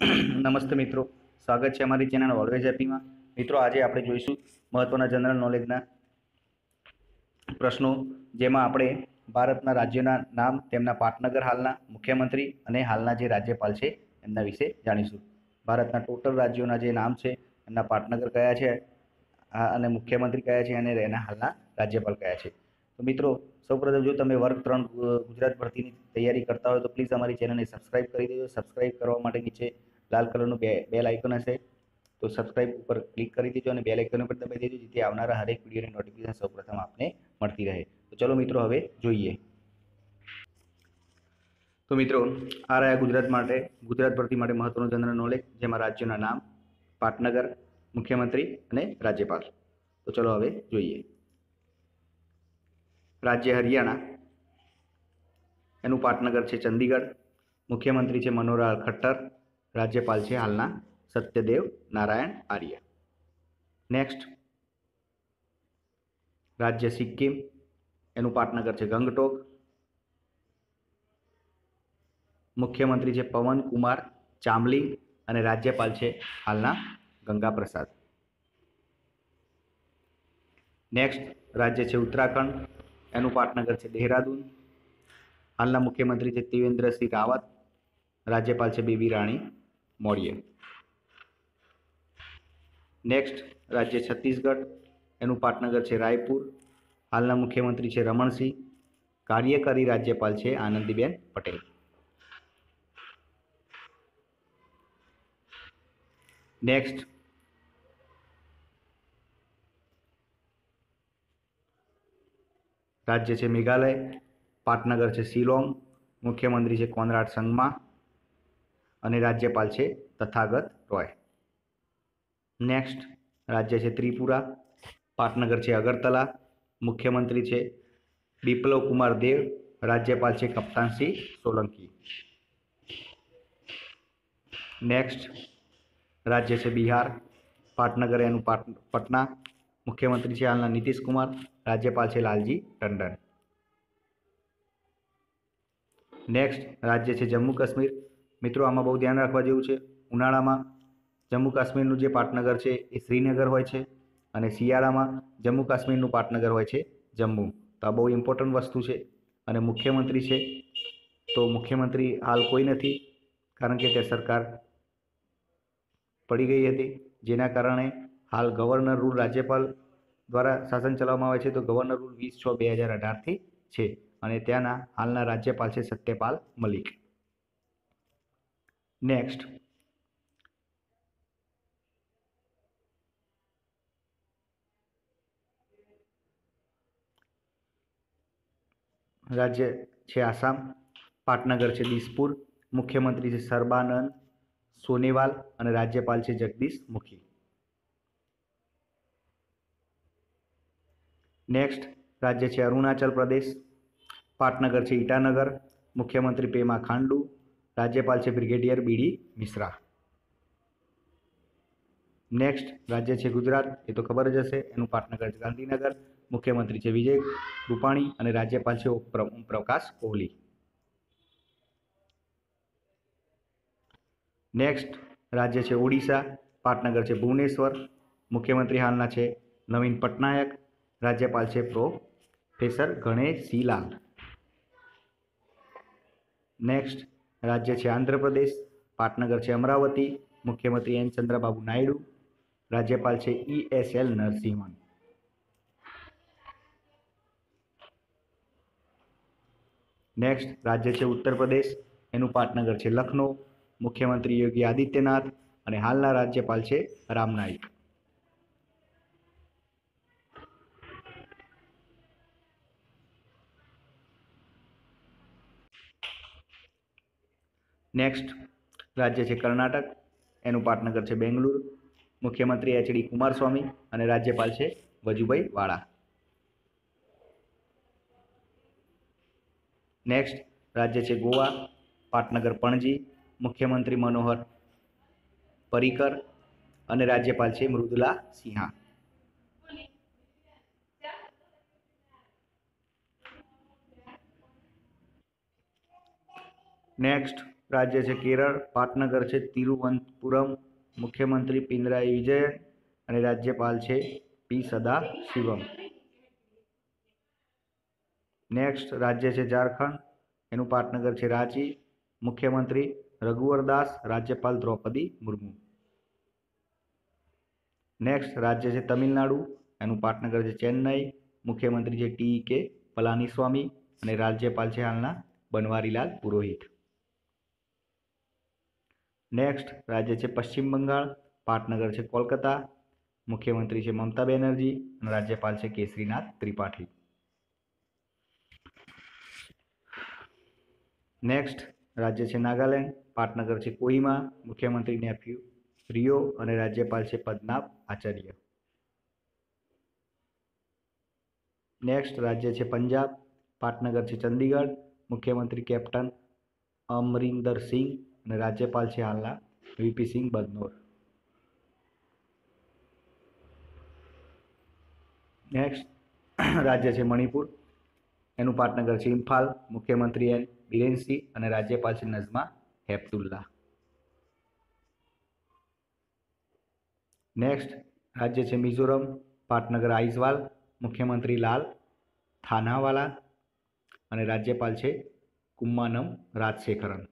નમસ્તે મિત્રો. સ્વાગત છે અમારી ચેનલ ઓલવેઝ હેપીમાં મિત્રો, આજે આપણે જોઈશું મહત્ત્વના જનરલ નોલેજના પ્રશ્નો, જેમાં આપણે ભારતના રાજ્યોના નામ, તેમના પાટનગર હાલના મુખ્યમંત્રી અને હાલના જે રાજ્યપાલ છે, એમના વિશે જાણીશું. ભારતના ટોટલ રાજ્યોના જે નામ છે, એમના પાટનગર કયા છે અને મુખ્યમંત્રી કયા છે અને એના હાલના રાજ્યપાલ કયા છે. તો મિત્રો, સૌપ્રથમ જો તમે વર્ગ ત્રણ ગુજરાત ભરતીની તૈયારી કરતા હોય તો પ્લીઝ અમારી ચેનલને સબસ્ક્રાઇબ કરી દેજો. સબસ્ક્રાઇબ કરવા માટે નીચે લાલ કલરનું બે બેલ આઇકન હશે. તો સબસ્ક્રાઇબ ઉપર ક્લિક કરી દેજો અને બેલ આઇકન ઉપર દબાવી દેજો, જેથી આવનારા હરેક વિડીયોની નોટિફિકેશન સૌપ્રથમ આપને મળતી રહે. તો ચલો મિત્રો, હવે જોઈએ. તો મિત્રો, આ રહ્યા ગુજરાત માટે, ગુજરાત ભરતી માટે મહત્વનું જનરલ નોલેજ જેમાં રાજ્યોના નામ, પાટનગર, મુખ્યમંત્રી અને રાજ્યપાલ. તો ચલો હવે જોઈએ. રાજ્ય હરિયાણા. એનું પાટનગર છે ચંદીગઢ. મુખ્યમંત્રી છે મનોહરલાલ ખટ્ટર. રાજ્યપાલ છે હાલના સત્યદેવ નારાયણ આર્ય. નેક્સ્ટ રાજ્ય સિક્કિમ, એનું પાટનગર છે ગંગટોક. મુખ્યમંત્રી છે પવન કુમાર ચામલિંગ અને રાજ્યપાલ છે હાલના ગંગા પ્રસાદ નેક્સ્ટ રાજ્ય છે ઉત્તરાખંડ, એનું પાટનગર છે દેહરાદૂન. હાલના મુખ્યમંત્રી છે ત્રિવેન્દ્રસિંહ રાવત, રાજ્યપાલ છે બેબી રાણી. મૌર્ય નેક્સ્ટ રાજ્ય છત્તીસગઢ. એનું પાટનગર છે રાયપુર. હાલના મુખ્યમંત્રી છે રમણસિંહ. કાર્યકારી રાજ્યપાલ છે આનંદીબેન પટેલ. નેક્સ્ટ રાજ્ય છે મેઘાલય. પાટનગર છે શિલોંગ. મુખ્યમંત્રી છે કોનરાડ સંગમા. અને રાજ્યપાલ છે તથાગત રોય. નેક્સ્ટ રાજ્ય છે ત્રિપુરા. પાટનગર છે અગરતલા. મુખ્યમંત્રી છે બિપ્લવ કુમાર દેવ. રાજ્યપાલ છે કપ્તાનસિંહ સોલંકી. નેક્સ્ટ રાજ્ય છે બિહાર. પાટનગર એનું પાટ, પટના. મુખ્યમંત્રી છે હાલના નીતિશ કુમાર. રાજ્યપાલ છે લાલજી ટંડન. નેક્સ્ટ રાજ્ય છે જમ્મુ કાશ્મીર. મિત્રો, આમાં બહુ ધ્યાન રાખવા જેવું છે. ઉનાળામાં જમ્મુ કાશ્મીરનું જે પાટનગર છે એ શ્રીનગર હોય છે અને શિયાળામાં જમ્મુ કાશ્મીરનું પાટનગર હોય છે જમ્મુ. તો આ બહુ ઇમ્પોર્ટન્ટ વસ્તુ છે અને મુખ્યમંત્રી છે. તો મુખ્યમંત્રી હાલ કોઈ નથી કારણ કે તે સરકાર પડી ગઈ હતી. જેના કારણે હાલ ગવર્નર રૂલ રાજ્યપાલ દ્વારા શાસન ચલાવવામાં આવે છે. તો ગવર્નર રૂલ વીસ છ બે હજાર અઢારથી છે અને ત્યાંના હાલના રાજ્યપાલ છે સત્યપાલ મલિક. નેક્સ્ટ રાજ્ય છે આસામ, પાટનગર છે દિસપુર, મુખ્યમંત્રી છે સર્બાનંદ સોનેવાલ અને રાજ્યપાલ છે જગદીશ મુખી. નેક્સ્ટ રાજ્ય છે અરુણાચલ પ્રદેશ, પાટનગર છે ઈટાનગર, મુખ્યમંત્રી પેમા ખાંડુ રાજ્યપાલ છે બ્રિગેડિયર બીડી મિશ્રા. નેક્સ્ટ રાજ્ય છે ગુજરાત, એ તો ખબર જ હશે, એનું પાટનગર છે ગાંધીનગર. મુખ્યમંત્રી છે વિજય રૂપાણી અને રાજ્યપાલ છે પ્રકાશ કોહલી. નેક્સ્ટ રાજ્ય છે ઓડિશા, પાટનગર છે ભુવનેશ્વર. મુખ્યમંત્રી હાલના છે નવીન પટનાયક. રાજ્યપાલ છે પ્રોફેસર ગણેશી લાલ. નેક્સ્ટ રાજ્ય છે આંધ્રપ્રદેશ, પાટનગર છે અમરાવતી, મુખ્યમંત્રી એન ચંદ્રબાબુ નાયડુ, રાજ્યપાલ છે E S L Narasimhan. Next રાજ્ય છે ઉત્તર પ્રદેશ એનું પાટનગર છે લખનૌ, મુખ્યમંત્રી યોગી આદિત્યનાથ અને હાલના રાજ્યપાલ છે રામ નાઈક નેક્સ્ટ રાજ્ય છે કર્ણાટક. એનું પાટનગર છે બેંગલુરુ. મુખ્યમંત્રી એચ ડી કુમારસ્વામી અને રાજ્યપાલ છે વજુભાઈ વાળા. નેક્સ્ટ રાજ્ય છે ગોવા. પાટનગર પણજી. મુખ્યમંત્રી મનોહર પરીકર અને રાજ્યપાલ છે મૃદુલા સિંહા. નેક્સ્ટ રાજ્ય છે કેરળ, પાટનગર છે તિરુવનંતપુરમ, મુખ્યમંત્રી પિનરાઈ વિજયન અને રાજ્યપાલ છે પી સદા શિવમ નેક્સ્ટ રાજ્ય છે ઝારખંડ, એનું પાટનગર છે રાંચી, મુખ્યમંત્રી રઘુવર દાસ, રાજ્યપાલ દ્રૌપદી મુર્મુ. નેક્સ્ટ રાજ્ય છે તમિલનાડુ, એનું પાટનગર છે ચેન્નઈ, મુખ્યમંત્રી છે ટી કે પલાનીસ્વામી અને રાજ્યપાલ છે હાલના બનવારીલાલ પુરોહિત. નેક્સ્ટ રાજ્ય છે પશ્ચિમ બંગાળ, પાટનગર છે કોલકાતા, મુખ્યમંત્રી છે મમતા બેનર્જી અને રાજ્યપાલ છે કેસરીનાથ ત્રિપાઠી. નેક્સ્ટ રાજ્ય છે નાગાલેન્ડ, પાટનગર છે કોહિમા, મુખ્યમંત્રી નેફ્યુ રિયો અને રાજ્યપાલ છે પદનાભ આચાર્ય. નેક્સ્ટ રાજ્ય છે પંજાબ, પાટનગર છે ચંદીગઢ, મુખ્યમંત્રી કેપ્ટન અમરિંદર સિંહ અને રાજ્યપાલ છે હાલના વીપી સિંહ બદનોર. નેક્સ્ટ રાજ્ય છે મણિપુર. એનું પાટનગર છે ઇમ્ફાલ. મુખ્યમંત્રી એન બિરેનસિંહ અને રાજ્યપાલ છે નઝમા હેપતુલ્લા નેક્સ્ટ રાજ્ય છે મિઝોરમ, પાટનગર આઈઝવાલ મુખ્યમંત્રી લાલ થાનાવાલા અને રાજ્યપાલ છે કુમ્માનમ રાજશેખરન.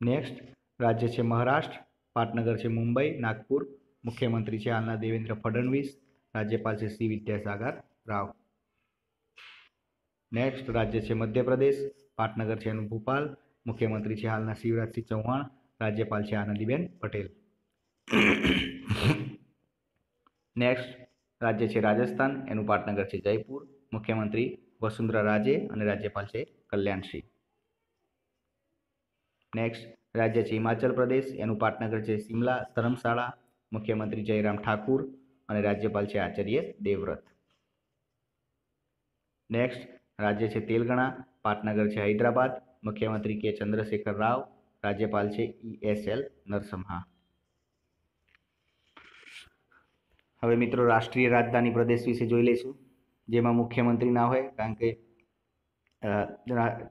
નેક્સ્ટ રાજ્ય છે મહારાષ્ટ્ર, પાટનગર છે મુંબઈ, નાગપુર, મુખ્યમંત્રી છે હાલના દેવેન્દ્ર ફડણવીસ, રાજ્યપાલ છે સી વિદ્યાસાગર રાવ. નેક્સ્ટ રાજ્ય છે મધ્યપ્રદેશ, પાટનગર છે એનું ભોપાલ, મુખ્યમંત્રી છે હાલના શિવરાજસિંહ ચૌહાણ, રાજ્યપાલ છે આનંદીબેન પટેલ. નેક્સ્ટ રાજ્ય છે રાજસ્થાન, એનું પાટનગર છે જયપુર, મુખ્યમંત્રી વસુંધરા રાજે અને રાજ્યપાલ છે કલ્યાણસિંહ. નેક્સ્ટ રાજ્ય છે હિમાચલ પ્રદેશ. એનું પાટનગર છે શિમલા, ધર્મશાળા. મુખ્યમંત્રી જયરામ ઠાકુર અને રાજ્યપાલ છે આચાર્ય દેવવ્રત. નેક્સ્ટ રાજ્ય છે તેલંગાણા. પાટનગર છે હૈદરાબાદ. મુખ્યમંત્રી કે ચંદ્રશેખર રાવ. રાજ્યપાલ છે ઈ એસ એલ નરસમ્હા. હવે મિત્રો, રાષ્ટ્રીય રાજધાની પ્રદેશ વિશે જોઈ લઈશું. જેમાં મુખ્યમંત્રી ના હોય કારણ કે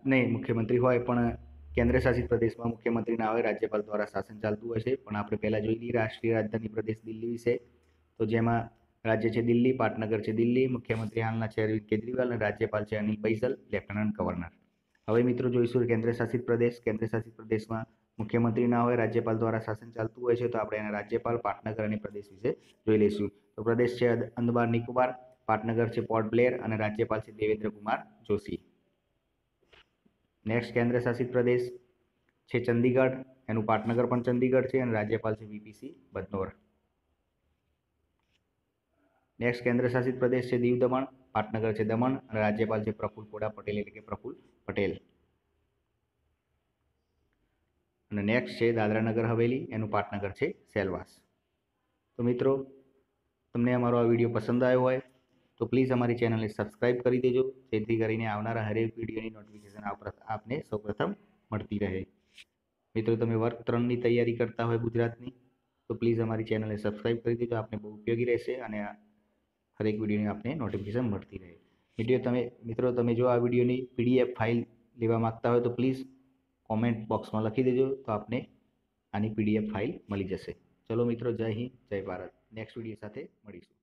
નહીં, મુખ્યમંત્રી હોય પણ કેન્દ્ર શાસિત પ્રદેશમાં મુખ્યમંત્રી આવે, રાજ્યપાલ દ્વારા શાસન ચાલતું હોય છે. પણ આપણે પહેલાં જોઈ લઈએ, રાષ્ટ્રીય રાજધાની પ્રદેશ દિલ્હી વિશે. તો જેમાં રાજ્ય છે દિલ્હી, પાટનગર છે દિલ્હી, મુખ્યમંત્રી હાલના છે અરવિંદ કેજરીવાલ અને રાજ્યપાલ છે અનિલ બૈસલ લેફ્ટનન્ટ ગવર્નર. હવે મિત્રો જોઈશું કેન્દ્ર શાસિત પ્રદેશ કેન્દ્ર શાસિત પ્રદેશમાં મુખ્યમંત્રી ના હોય રાજ્યપાલ દ્વારા શાસન ચાલતું હોય છે તો આપણે એના રાજ્યપાલ, પાટનગર અને પ્રદેશ વિશે જોઈ લઈશું. તો પ્રદેશ છે અંદબાર નિકોબાર, પાટનગર છે પોર્ટ બ્લેર અને રાજ્યપાલ છે દેવેન્દ્ર કુમાર જોશી. નેક્સ્ટ કેન્દ્રશાસિત પ્રદેશ છે ચંદીગઢ, એનું પાટનગર પણ ચંદીગઢ છે અને રાજ્યપાલ છે વીપીસી બદનોર. નેક્સ્ટ કેન્દ્રશાસિત પ્રદેશ છે દીવ દમણ, પાટનગર છે દમણ અને રાજ્યપાલ છે પ્રફુલ પોડા પટેલ એટલે કે પ્રફુલ પટેલ. અને નેક્સ્ટ છે દાદરા નગર હવેલી, એનું પાટનગર છે સેલવાસ. તો મિત્રો, તમને અમારો આ વીડિયો પસંદ આવ્યો હોય તો પ્લીઝ અમારી ચેનલને સબસ્ક્રાઈબ કરી દેજો, જેથી કરીને આવનારા હરેક વિડીયોની નોટિફિકેશન આપને સૌપ્રથમ મળતી રહે. મિત્રો, તમે વર્ગ ત્રણની તૈયારી કરતા હોય ગુજરાતની, તો પ્લીઝ અમારી ચેનલને સબસ્ક્રાઈબ કરી દેજો, આપને બહુ ઉપયોગી રહેશે અને હરેક વિડીયોની આપને નોટિફિકેશન મળતી રહે. વીડિયો તમે, મિત્રો, તમે જો આ વિડીયોની પીડીએફ ફાઇલ લેવા માંગતા હોય તો પ્લીઝ કોમેન્ટ બોક્સમાં લખી દેજો, તો આપને આની પીડીએફ ફાઇલ મળી જશે. ચલો મિત્રો, જય હિન્દ, જય ભારત. નેક્સ્ટ વીડિયો સાથે મળીશું.